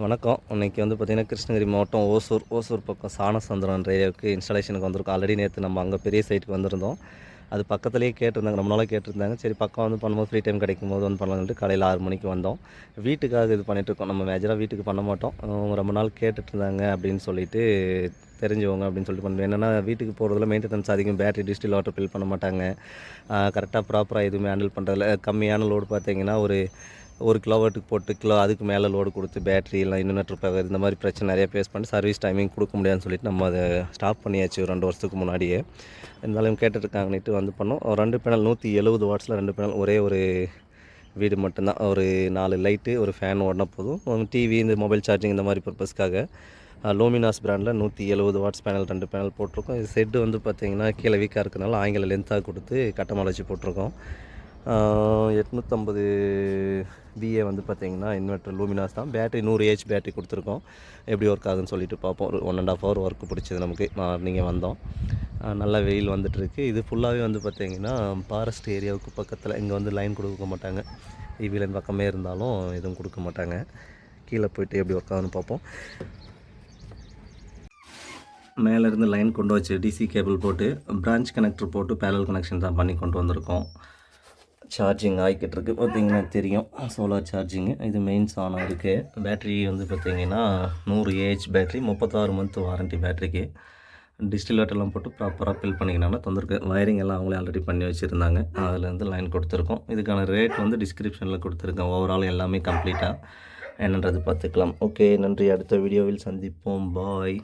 வணக்கம். இன்றைக்கி வந்து பார்த்திங்கன்னா கிருஷ்ணகிரி மாவட்டம் ஓசூர் ஓசூர் பக்கம் சாணசந்திரன் ரயிலுக்கு இன்ஸ்டாலேஷனுக்கு வந்திருக்கோம். ஆல்ரெடி நேற்று நம்ம அங்கே பெரிய சைட்டுக்கு வந்திருந்தோம். அது பக்கத்துலேயே கேட்டிருந்தாங்க ரொம்ப நாளாக கேட்டிருந்தாங்க. சரி பக்கம் வந்து பண்ணும்போது ஃப்ரீ டைம் கிடைக்கும் போது வந்து பண்ணலாம்னு காலையில் ஆறு மணிக்கு வந்தோம். வீட்டுக்காக இது பண்ணிகிட்ருக்கோம் இருக்கோம். நம்ம மேஜராக வீட்டுக்கு பண்ண மாட்டோம். ரொம்ப நாள் கேட்டுட்ருந்தாங்க அப்படின்னு சொல்லிட்டு தெரிஞ்சவங்க அப்படின்னு சொல்லிட்டு பண்ணுவோம் என்னென்னா வீட்டுக்கு போகிறதுல மெயின்டெனன்ஸ் அதிகம். பேட்டரி டிஸ்டில் வாட்டர் ஃபில் பண்ண மாட்டாங்க. கரெக்டாக ப்ராப்பராக எதுவுமே ஹேண்டில் பண்ணுறதில்ல கம்மியான லோடு பார்த்தீங்கன்னா ஒரு ஒரு கிலோவாட்டுக்கு போட்டு கிலோ அதுக்கு மேலே லோடு கொடுத்து பேட்டரி எல்லாம் இன்வெர்டர் பவர் இந்த மாதிரி பிரச்சனை நிறைய ஃபேஸ் பண்ணி சர்வீஸ் டைமிங் கொடுக்க முடியாதுன்னு சொல்லிட்டு நம்ம அதை ஸ்டாப் பண்ணியாச்சு ஒரு ரெண்டு வருஷத்துக்கு முன்னாடியே. இருந்தாலும் கேட்டுட்ருக்காங்கன்னுட்டு வந்து பண்ணோம். ஒரு ரெண்டு பேனல் நூற்றி எழுபது வாட்ஸில் ரெண்டு பேனல் ஒரே ஒரு வீடு மட்டும்தான். ஒரு நாலு லைட்டு ஒரு ஃபேன் ஓடினா போதும். டிவி இந்த மொபைல் சார்ஜிங் இந்த மாதிரி பர்பஸ்க்காக லோமினாஸ் பிராண்டில் நூற்றி எழுபது வாட்ஸ் பேனல் ரெண்டு பேனல் போட்டிருக்கோம். இது செட்டு வந்து பார்த்திங்கன்னா கீழே வீக்காக இருக்கனால ஆங்கில லென்த்தாக கொடுத்து கட்டமால வச்சு போட்டிருக்கோம். எட்நூற்றம்பது பிஏ வந்து பார்த்திங்கன்னா இன்வெர்டர் லூமினாஸ் தான். பேட்டரி நூறு ஏஹெச் பேட்டரி கொடுத்துருக்கோம். எப்படி ஒர்க் ஆகுதுன்னு சொல்லிட்டு பார்ப்போம். ஒரு one and half hour work பிடிச்சது நமக்கு. மார்னிங்கே வந்தோம். நல்லா வெயில் வந்துட்டுருக்கு. இது ஃபுல்லாகவே வந்து பார்த்திங்கன்னா ஃபாரஸ்ட் ஏரியாவுக்கு பக்கத்தில் இங்கே வந்து லைன் கொடுக்க மாட்டாங்க. இவி லைன் பக்கமே இருந்தாலும் எதுவும் கொடுக்க மாட்டாங்க. கீழே போயிட்டு எப்படி ஒர்க் ஆகுதுன்னு பார்ப்போம். மேலேருந்து லைன் கொண்டு வச்சு டிசி கேபிள் போட்டு பிரான்ச் கனெக்டர் போட்டு பேரல் கனெக்ஷன் தான் பண்ணி கொண்டு வந்திருக்கோம். சார்ஜிங் ஆகிக்கிட்டு இருக்குது பார்த்தீங்கன்னா தெரியும். சோலார் சார்ஜிங்கு இது மெயின்ஸ் ஆன் இருக்குது பேட்ரி வந்து பார்த்திங்கன்னா நூறு ஏஹெச் பேட்ரி முப்பத்தாறு மந்த் வாரண்டி பேட்டரிக்கு டிஸ்டிலேட்டர்லாம் போட்டு ப்ராப்பராக ஃபில் பண்ணிக்கினாங்கன்னா தந்திருக்கு. வயரிங் எல்லாம் அவங்களே ஆல்ரெடி பண்ணி வச்சுருந்தாங்க. அதுலேருந்து லைன் கொடுத்துருக்கோம். இதுக்கான ரேட் வந்து டிஸ்கிரிப்ஷனில் கொடுத்துருக்கேன். ஓவரால் எல்லாமே கம்ப்ளீட்டாக என்னன்றது பார்த்துக்கலாம். ஓகே நன்றி. அடுத்த வீடியோவில் சந்திப்போம். பாய்